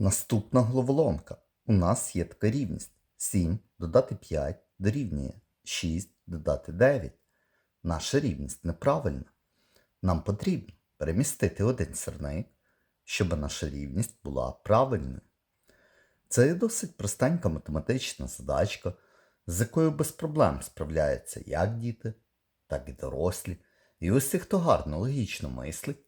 Наступна головоломка. У нас є така рівність. 7 додати 5 дорівнює 6 додати 9. Наша рівність неправильна. Нам потрібно перемістити один сірник, щоб наша рівність була правильною. Це є досить простенька математична задачка, з якою без проблем справляються як діти, так і дорослі. І усі, хто гарно логічно мислить,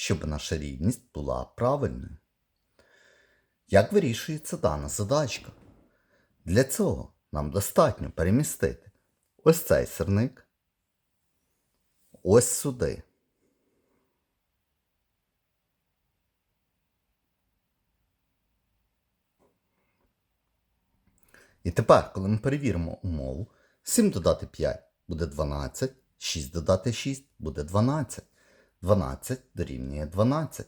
щоб наша рівність була правильною. Як вирішується дана задачка? Для цього нам достатньо перемістити ось цей сирник, ось сюди. І тепер, коли ми перевіримо умову, 7 додати 5 буде 12, 6 додати 6 буде 12. 12 дорівнює 12.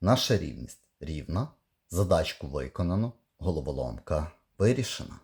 Наша рівність рівна. Задачку виконано, головоломка вирішена.